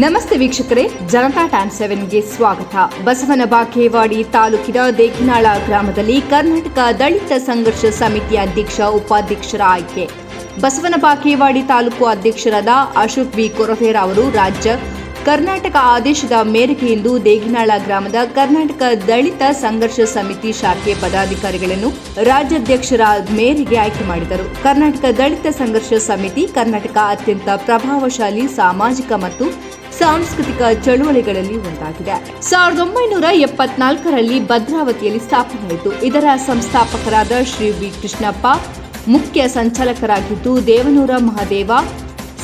ನಮಸ್ತೆ ವೀಕ್ಷಕರೇ, ಜನತಾ ಟೈಮ್ ಸೆವೆನ್ಗೆ ಸ್ವಾಗತ. ಬಸವನ ಬಾಕೇವಾಡಿ ತಾಲೂಕಿನ ದೇಗಿನಾಳ ಗ್ರಾಮದಲ್ಲಿ ಕರ್ನಾಟಕ ದಲಿತ ಸಂಘರ್ಷ ಸಮಿತಿ ಅಧ್ಯಕ್ಷ, ಉಪಾಧ್ಯಕ್ಷರ ಆಯ್ಕೆ. ಬಸವನ ಬಾಕೇವಾಡಿ ತಾಲೂಕು ಅಧ್ಯಕ್ಷರಾದ ಅಶೋಕ್ ವಿ. ಕೊರಫೇರ್ ಅವರು ರಾಜ್ಯ ಕರ್ನಾಟಕ ಆದೇಶದ ಮೇರೆಗೆ ಇಂದು ದೇಗಿನಾಳ ಗ್ರಾಮದ ಕರ್ನಾಟಕ ದಲಿತ ಸಂಘರ್ಷ ಸಮಿತಿ ಶಾಖೆ ಪದಾಧಿಕಾರಿಗಳನ್ನು ರಾಜ್ಯಾಧ್ಯಕ್ಷರ ಮೇರೆಗೆ ಆಯ್ಕೆ ಮಾಡಿದರು. ಕರ್ನಾಟಕ ದಲಿತ ಸಂಘರ್ಷ ಸಮಿತಿ ಕರ್ನಾಟಕ ಅತ್ಯಂತ ಪ್ರಭಾವಶಾಲಿ, ಸಾಮಾಜಿಕ ಮತ್ತು ಸಾಂಸ್ಕೃತಿಕ ಚಳುವಳಿಗಳಲ್ಲಿ ಒಂದಾಗಿದೆ. ಸಾವಿರದ ಒಂಬೈನೂರ ಎಪ್ಪತ್ನಾಲ್ಕರಲ್ಲಿ ಭದ್ರಾವತಿಯಲ್ಲಿ ಸ್ಥಾಪನೆಯಾಯಿತು ಇದರ ಸಂಸ್ಥಾಪಕರಾದ ಶ್ರೀ ವಿ. ಕೃಷ್ಣಪ್ಪ, ಮುಖ್ಯ ಸಂಚಾಲಕರಾಗಿದ್ದು ದೇವನೂರ ಮಹಾದೇವ,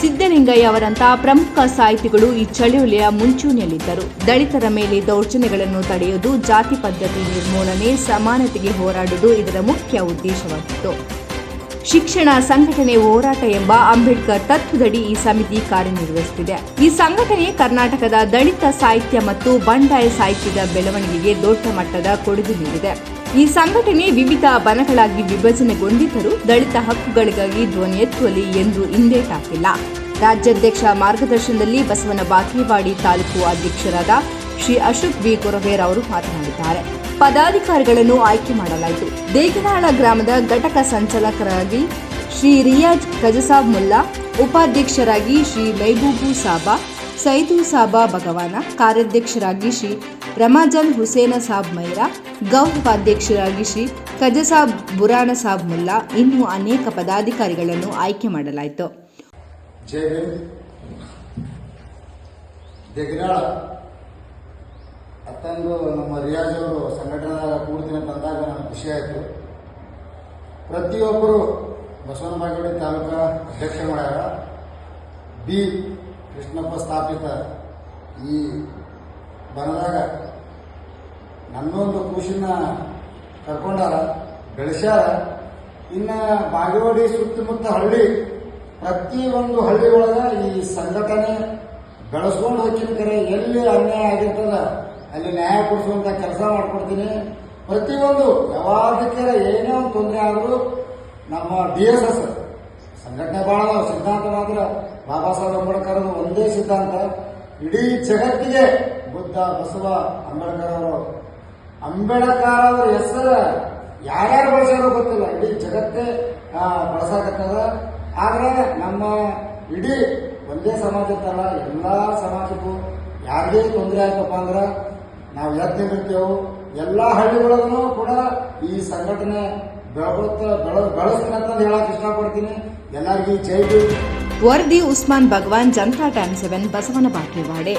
ಸಿದ್ದಲಿಂಗಯ್ಯ ಅವರಂತಹ ಪ್ರಮುಖ ಸಾಹಿತಿಗಳು ಈ ಚಳುವಳಿಯ ಮುಂಚೂಣಿಯಲ್ಲಿದ್ದರು. ದಲಿತರ ಮೇಲೆ ದೌರ್ಜನ್ಯಗಳನ್ನು ತಡೆಯುವುದು ಜಾತಿ ಪದ್ಧತಿ ನಿರ್ಮೂಲನೆ, ಸಮಾನತೆಗೆ ಹೋರಾಡುವುದು ಇದರ ಮುಖ್ಯ ಉದ್ದೇಶವಾಗಿತ್ತು. ಶಿಕ್ಷಣ ಸಂಘಟನೆ ಹೋರಾಟ ಎಂಬ ಅಂಬೇಡ್ಕರ್ ತತ್ವದಡಿ ಈ ಸಮಿತಿ ಕಾರ್ಯನಿರ್ವಹಿಸುತ್ತಿದೆ. ಈ ಸಂಘಟನೆ ಕರ್ನಾಟಕದ ದಲಿತ ಸಾಹಿತ್ಯ ಮತ್ತು ಬಂಡಾಯ ಸಾಹಿತ್ಯದ ಬೆಳವಣಿಗೆಗೆ ದೊಡ್ಡ ಮಟ್ಟದ ಕೊಡುಗೆ ನೀಡಿದೆ. ಈ ಸಂಘಟನೆ ವಿವಿಧ ಬಣಗಳಾಗಿ ವಿಭಜನೆಗೊಂಡಿದ್ದರೂ ದಲಿತ ಹಕ್ಕುಗಳಿಗಾಗಿ ಧ್ವನಿ ಎತ್ತುವಲ್ಲಿ ಎಂದು ಹಿಂದೇಟಾಕಿಲ್ಲ ರಾಜ್ಯಾಧ್ಯಕ್ಷ ಮಾರ್ಗದರ್ಶನದಲ್ಲಿ ಬಸವನ ಬಾಗೇವಾಡಿ ತಾಲೂಕು ಅಧ್ಯಕ್ಷರಾದ ಶ್ರೀ ಅಶೋಕ್ ಬಿ ಅವರು ಮಾತನಾಡಿದ್ದಾರೆ. ಪದಾಧಿಕಾರಿಗಳನ್ನು ಆಯ್ಕೆ ಮಾಡಲಾಯಿತು. ದೇಗನಾಳ ಗ್ರಾಮದ ಘಟಕ ಸಂಚಾಲಕರಾಗಿ ಶ್ರೀ ರಿಯಾಜ್ ಖಜಸಾಬ್ ಮುಲ್ಲಾ, ಉಪಾಧ್ಯಕ್ಷರಾಗಿ ಶ್ರೀ ಮೈಬೂಬು ಸಾಬಾ, ಸೈದು ಸಾಬಾ ಭಗವಾನ, ಕಾರ್ಯಾಧ್ಯಕ್ಷರಾಗಿ ಶ್ರೀ ರಮಾಜನ್ ಹುಸೇನ ಸಾಬ್ ಮೈರಾ ಗೌರವಾಧ್ಯಕ್ಷರಾಗಿ ಶ್ರೀ ಖಜಸಾಬ್ ಬುರಾಣ ಸಾಬ್ ಮುಲ್ಲಾ ಇನ್ನೂ ಅನೇಕ ಪದಾಧಿಕಾರಿಗಳನ್ನು ಆಯ್ಕೆ ಮಾಡಲಾಯಿತು. ಅತ್ತಂದು ನಮ್ಮ ರಿಯಾಜ್ ಅವರು ಸಂಘಟನೆದಾಗ ಬಂದಾಗ ನನಗೆ ಖುಷಿ ಆಯಿತು. ಪ್ರತಿಯೊಬ್ಬರು ಬಸವನ ಬಾಗೇವಾಡಿ ತಾಲೂಕ ಅಧ್ಯಕ್ಷ ಮಾಡ್ಯಾರ. ಬಿ. ಕೃಷ್ಣಪ್ಪ ಸ್ಥಾಪಿತ ಈ ಬನದಾಗ ನನ್ನೊಂದು ಖುಷಿನ ಕರ್ಕೊಂಡಾರ, ಬೆಳೆಸ್ಯಾರ. ಇನ್ನು ಬಾಗೇವಾಡಿ ಸುತ್ತಮುತ್ತ ಹಳ್ಳಿ ಪ್ರತಿ ಒಂದು ಹಳ್ಳಿ ಒಳಗ ಈ ಸಂಘಟನೆ ಬೆಳೆಸ್ಕೊಂಡು ಹೋಗ್ತೀನಿ ಕರೆ ಎಲ್ಲಿ ಅನ್ಯಾಯ ಆಗಿರ್ತದ? ಅಲ್ಲಿ ನ್ಯಾಯ ಕೊಡಿಸುವಂತ ಕೆಲಸ ಮಾಡ್ಕೊಡ್ತೀನಿ. ಪ್ರತಿಯೊಂದು ಯಾವಾಗಕ್ಕೆ ಏನೇ ಒಂದು ತೊಂದರೆ ಆದರೂ ನಮ್ಮ ಡಿ ಎಸ್ ಎಸ್ ಸಂಘಟನೆ ಭಾಳ ಸಿದ್ಧಾಂತ ಮಾತ್ರ ಬಾಬಾ ಸಾಹೇಬ್ ಅಂಬೇಡ್ಕರ್ ಒಂದೇ ಸಿದ್ಧಾಂತ. ಇಡೀ ಜಗತ್ತಿಗೆ ಬುದ್ಧ, ಬಸವ, ಅಂಬೇಡ್ಕರ್ ಅವರು. ಅಂಬೇಡ್ಕರ್ ಅವರ ಹೆಸರು ಯಾರ್ಯಾರು ಬಳಸ್ಯಾರೋ ಗೊತ್ತಿಲ್ಲ. ಇಡೀ ಜಗತ್ತೇ ಬಳಸಾಕತ್ತದ. ಆದರೆ ನಮ್ಮ ಇಡೀ ಒಂದೇ ಸಮಾಜ ಎಲ್ಲ ಸಮಾಜಕ್ಕೂ ಯಾರಿಗೇ ತೊಂದರೆ ಆಯ್ತಪ್ಪ ಅಂದ್ರೆ ನಾವು ಎತ್ತಿರ್ತೇವೆ ಎಲ್ಲ ಹಳ್ಳಿಗಳಲ್ಲೂ ಕೂಡ ಈ ಸಂಘಟನೆ ಬೆಳಗೊತ್ತ ಇಷ್ಟಪಡ್ತೀನಿ. ಎಲ್ಲರಿಗೂ ಜೈ ವರದಿ ಉಸ್ಮಾನ್ ಭಗವಾನ್, ಜನತಾ ಟೈಮ್ ಸೆವೆನ್, ಬಸವನ ಬಾಗೇವಾಡೆ